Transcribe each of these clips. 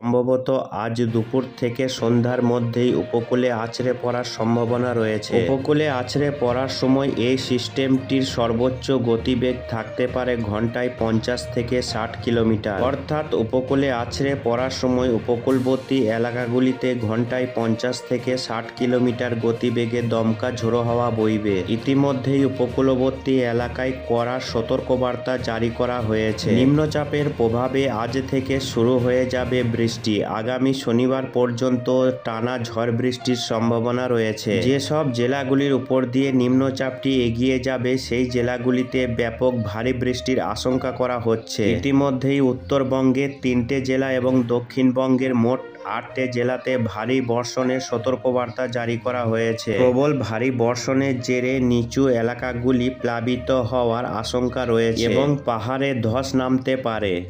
সম্ভবত আজ দুপুর থেকে সন্ধ্যার মধ্যেই উপকূলে আছড়ে পড়ার সম্ভাবনা রয়েছে। উপকূলে আছড়ে পড়ার সময় এই সিস্টেমটির সর্বোচ্চ গতিবেগ থাকতে পারে ঘন্টায় পঞ্চাশ থেকে ষাট কিলোমিটার। অর্থাৎ উপকূলে আছড়ে পড়ার সময় উপকূলবর্তী এলাকাগুলিতে ঘন্টায় পঞ্চাশ থেকে ষাট কিলোমিটার গতিবেগে দমকা ঝোড়ো হাওয়া বইবে। ইতিমধ্যেই উপকূলবর্তী এলাকায় কড়া সতর্কবার্তা জারি করা হয়েছে। নিম্নচাপের প্রভাবে আজ থেকে শুরু হয়ে যাবে বৃষ্টি আগামী শনিবার পর্যন্ত টানা ঝড় বৃষ্টির সম্ভাবনা রয়েছে। যেসব জেলাগুলির উপর দিয়ে নিম্নচাপটি এগিয়ে যাবে, সেই জেলাগুলিতে ব্যাপক ভারী বৃষ্টির আশঙ্কা করা হচ্ছে। ইতিমধ্যেই উত্তরবঙ্গের তিনটে জেলা এবং দক্ষিণবঙ্গের মোট আটটি জেলাতে ভারী বর্ষণের সতর্কবার্তা জারি করা হয়েছে। প্রবল ভারী বর্ষণের জেরে নিচু এলাকাগুলি প্লাবিত হওয়ার আশঙ্কা রয়েছে এবং পাহাড়ে ধস নামতে পারে।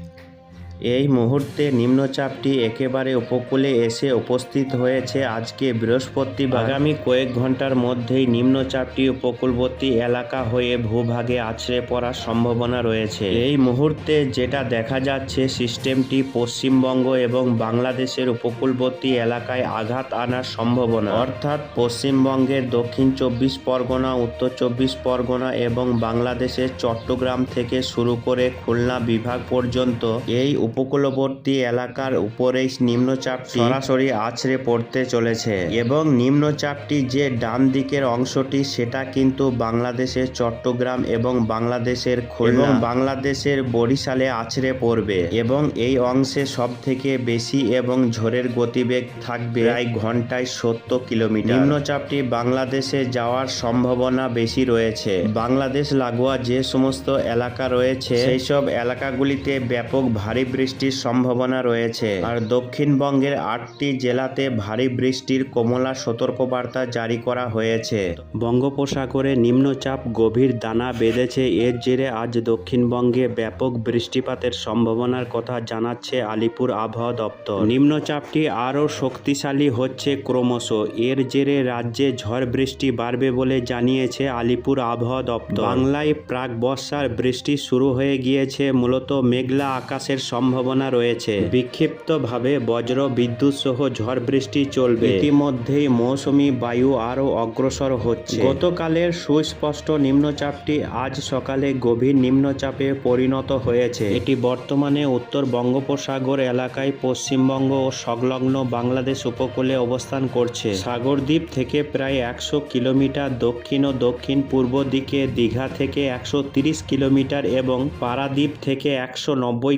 এই মুহূর্তে নিম্নচাপটি একেবারে উপকূলে এসে উপস্থিত হয়েছে। আজকে বৃহস্পতিবার আগামী কয়েক ঘণ্টার মধ্যেই নিম্নচাপটি উপকূলবর্তী এলাকা হয়ে ভূভাগে আছড়ে পড়ার সম্ভাবনা রয়েছে। এই মুহূর্তে যেটা দেখা যাচ্ছে, সিস্টেমটি পশ্চিমবঙ্গ এবং বাংলাদেশের উপকূলবর্তী এলাকায় আঘাত আনার সম্ভাবনা। অর্থাৎ পশ্চিমবঙ্গের দক্ষিণ চব্বিশ পরগনা, উত্তর চব্বিশ পরগনা এবং বাংলাদেশের চট্টগ্রাম থেকে শুরু করে খুলনা বিভাগ পর্যন্ত এই উপকূলবর্তী এলাকার উপরেই নিম্নচাপ সরাসরি আছড়ে পড়তে চলেছে এবং নিম্নচাপটি যে ডান দিকের অংশটি সেটা কিন্তু বাংলাদেশের চট্টগ্রাম এবং বাংলাদেশের এবং বাংলাদেশের বরিশালে আছড়ে পড়বে এবং এই অংশে সব থেকে বেশি এবং ঝড়ের গতিবেগ থাকবে প্রায় ঘন্টায় সত্তর কিলোমিটার। নিম্নচাপটি বাংলাদেশে যাওয়ার সম্ভাবনা বেশি রয়েছে। বাংলাদেশ লাগোয়া যে সমস্ত এলাকা রয়েছে সেই সব এলাকাগুলিতে ব্যাপক ভারী বৃষ্টির সম্ভাবনা রয়েছে। আর দক্ষিণবঙ্গের আটটি জেলাতে ভারী বৃষ্টির কমলা সতর্কবার্তা জারি করা হয়েছে। বঙ্গোপসাগরে নিম্নচাপ গভীর দানা বেঁধেছে। এর জেরে আজ দক্ষিণবঙ্গে ব্যাপক বৃষ্টিপাতের সম্ভাবনার কথা জানাচ্ছে আলিপুর আবহাওয়া দপ্তর। নিম্নচাপটি আরও শক্তিশালী হচ্ছে ক্রমশ। এর জেরে রাজ্যে ঝড় বৃষ্টি বাড়বে বলে জানিয়েছে আলিপুর আবহাওয়া দপ্তর। বাংলায় প্রাক বর্ষার বৃষ্টি শুরু হয়ে গিয়েছে। মূলত মেঘলা আকাশের সম্ভাবনা রয়েছে। বিক্ষিপ্তভাবে বজ্র, বিদ্যুৎ সহ ঝড় বৃষ্টি চলবে। ইতিমধ্যেই মৌসুমি বায়ু আরও অগ্রসর হচ্ছে। গতকালের সুস্পষ্ট নিম্নচাপটি আজ সকালে গভীর নিম্নচাপে পরিণত হয়েছে। এটি বর্তমানে উত্তর বঙ্গোপসাগর এলাকায় পশ্চিমবঙ্গ ও সংলগ্ন বাংলাদেশ উপকূলে অবস্থান করছে। সাগরদ্বীপ থেকে প্রায় একশো কিলোমিটার দক্ষিণ ও দক্ষিণ পূর্ব দিকে দীঘা থেকে একশো কিলোমিটার এবং পারাদ্বীপ থেকে একশো নব্বই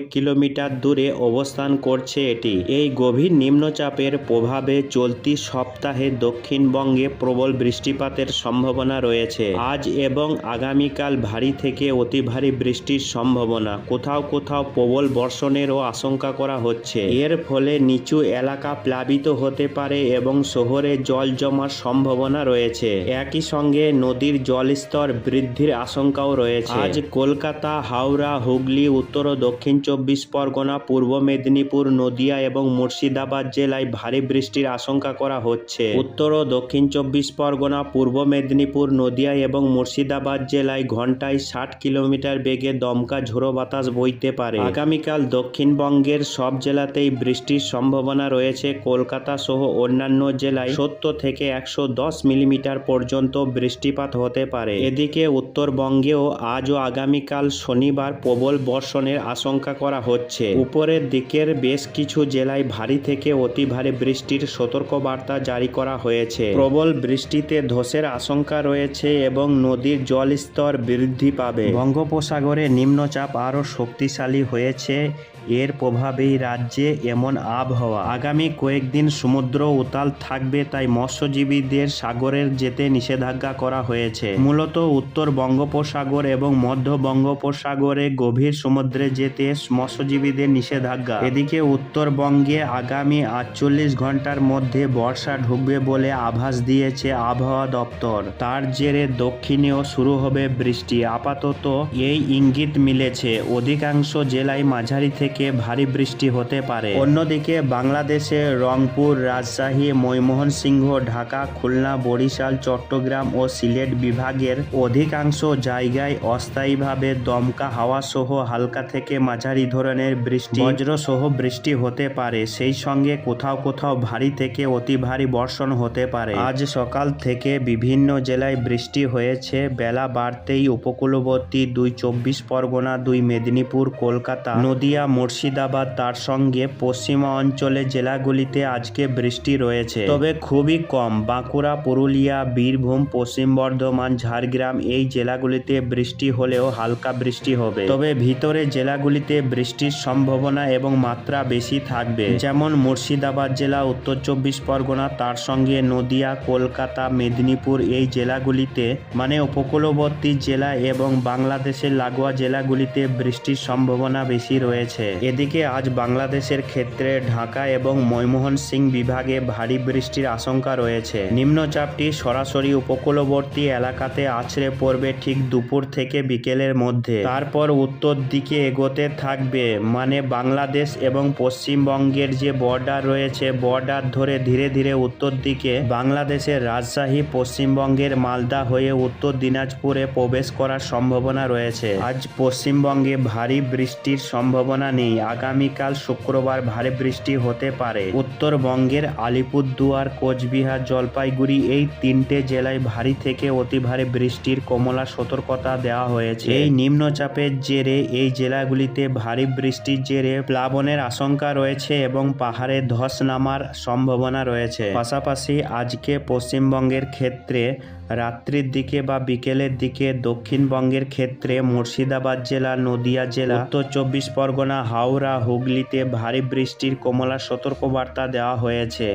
কিলোমিটার দূরে অবস্থান করছে এটি। এই গভীর নিম্নচাপের প্রভাবে চলতি সপ্তাহে দক্ষিণবঙ্গে প্রবল বৃষ্টিপাতের সম্ভাবনা রয়েছে। আজ এবং আগামীকাল ভারী থেকে অতি ভারী বৃষ্টির সম্ভাবনা। কোথাও কোথাও প্রবল বর্ষণেরও আশঙ্কা করা হচ্ছে। এর ফলে নিচু এলাকা প্লাবিত হতে পারে এবং শহরে জল জমার সম্ভাবনা রয়েছে। একই সঙ্গে নদীর জলস্তর বৃদ্ধির আশঙ্কাও রয়েছে। আজ কলকাতা, হাওড়া, হুগলি, উত্তর ও দক্ষিণ চব্বিশ পরগনা, পূর্ব মেদিনীপুর, নদিয়া এবং মুর্শিদাবাদ জেলায় ভারী বৃষ্টির আশঙ্কা করা হচ্ছে। উত্তর ও দক্ষিণ চব্বিশ পরগনা, পূর্ব মেদিনীপুর, নদিয়া এবং মুর্শিদাবাদ জেলায় ঘন্টায় ষাট কিলোমিটার বেগে দমকা ঝোড়ো বাতাস বইতে পারে। আগামীকাল দক্ষিণবঙ্গের সব জেলাতেই বৃষ্টির সম্ভাবনা রয়েছে। কলকাতা সহ অন্যান্য জেলায় সত্তর থেকে একশো দশ মিলিমিটার পর্যন্ত বৃষ্টিপাত হতে পারে। এদিকে উত্তরবঙ্গেও আজ ও আগামীকাল শনিবার প্রবল বর্ষণের আশঙ্কা করা হচ্ছে। উপরের দিকের বেশ কিছু জেলায় ভারী থেকে অতি ভারী বৃষ্টির সতর্কবার্তা জারি করা হয়েছে। প্রবল বৃষ্টিতে ধসের আশঙ্কা রয়েছে এবং নদীর জলস্তর বৃদ্ধি পাবে। বঙ্গোপসাগরে নিম্নচাপ আরও শক্তিশালী হয়েছে এর প্রভাবেই রাজ্যে এমন আবহাওয়া। আগামী কয়েকদিন সমুদ্র উতাল থাকবে, তাই মৎস্যজীবীদের সাগরের যেতে নিষেধাজ্ঞা করা হয়েছে। মূলত উত্তর বঙ্গোপসাগর এবং মধ্য বঙ্গোপসাগরে গভীর সমুদ্রে যেতে মৎস্যজীবীদের নিষেধাজ্ঞা। এদিকে উত্তরবঙ্গে আগামী আটচল্লিশ ঘণ্টার মধ্যে বর্ষা ঢুকবে বলে আভাস দিয়েছে আবহাওয়া দপ্তর। তার জেরে দক্ষিণেও শুরু হবে বৃষ্টি। আপাতত এই ইঙ্গিত মিলেছে। অধিকাংশ জেলায় মাঝারি থেকে ভারী বৃষ্টি হতে পারে। অন্যদিকে বাংলাদেশে রংপুর, রাজশাহী ময়মোহনসিংহ ঢাকা, খুলনা, বরিশাল, চট্টগ্রাম ও সিলেট বিভাগের অধিকাংশ জায়গায় অস্থায়ীভাবে দমকা হাওয়া সহ হালকা থেকে মাঝারি ধরনের ধরনের বৃষ্টি, বজ্রসহ বৃষ্টি হতে পারে। সেই সঙ্গে কোথাও কোথাও ভারী থেকে অতি ভারী বর্ষণ হতে পারে। আজ সকাল থেকে বিভিন্ন জেলায় বৃষ্টি হয়েছে। বেলা বাড়তেই উপকূলবর্তী দুই চব্বিশ পরগনা, দুই মেদিনীপুর, কলকাতা, নদিয়া মুর্শিদাবাদ, তার সঙ্গে পশ্চিমা অঞ্চলে জেলাগুলিতে আজকে বৃষ্টি রয়েছে। তবে খুবই কম, বাঁকুড়া, পুরুলিয়া, বীরভূম, পশ্চিম বর্ধমান, ঝাড়গ্রাম এই জেলাগুলিতে বৃষ্টি হলেও হালকা বৃষ্টি হবে। তবে ভিতরে জেলাগুলিতে বৃষ্টির সম্ভাবনা এবং মাত্রা বেশি থাকবে। যেমন মুর্শিদাবাদ জেলা, উত্তর চব্বিশ পরগনা, তার সঙ্গে নদিয়া, কলকাতা, মেদিনীপুর এই জেলাগুলিতে মানে উপকূলবর্তী জেলা এবং বাংলাদেশের লাগোয়া জেলাগুলিতে বৃষ্টির সম্ভাবনা বেশি রয়েছে। এদিকে আজ বাংলাদেশের ক্ষেত্রে ঢাকা এবং ময়মোহন সিং বিভাগে ভারী বৃষ্টির আশঙ্কা রয়েছে। নিম্নচাপটি সরাসরি উপকূলবর্তী এলাকাতে আছড়ে পড়বে ঠিক দুপুর থেকে বিকেলের মধ্যে। তারপর উত্তর দিকে এগোতে থাকবে মানে বাংলাদেশ এবং পশ্চিমবঙ্গের যে বর্ডার রয়েছে, বর্ডার ধরে ধীরে ধীরে উত্তর দিকে বাংলাদেশের রাজশাহী, পশ্চিমবঙ্গের মালদা হয়ে উত্তর দিনাজপুরে প্রবেশ করার সম্ভাবনা রয়েছে। আজ পশ্চিমবঙ্গে ভারী বৃষ্টির সম্ভাবনা নেই। আগামীকাল শুক্রবার ভারী বৃষ্টি হতে পারে। উত্তরবঙ্গের আলিপুরদুয়ার, কোচবিহার, জলপাইগুড়ি এই তিনটে জেলায় ভারী থেকে অতি ভারী বৃষ্টির কমলা সতর্কতা দেওয়া হয়েছে। এই নিম্নচাপের জেরে এই জেলাগুলিতে ভারী বৃষ্টির জেরে প্লাবনের আশঙ্কা রয়েছে এবং পাহাড়ে ধস নামার সম্ভাবনা রয়েছে। পাশাপাশি আজকে পশ্চিমবঙ্গের ক্ষেত্রে রাত্রির দিকে বা বিকেলের দিকে দক্ষিণবঙ্গের ক্ষেত্রে মুর্শিদাবাদ জেলা, নদিয়া জেলা, উত্তর চব্বিশ পরগনা, হাওড়া, হুগলিতে ভারী বৃষ্টির কমলা সতর্কবার্তা দেওয়া হয়েছে।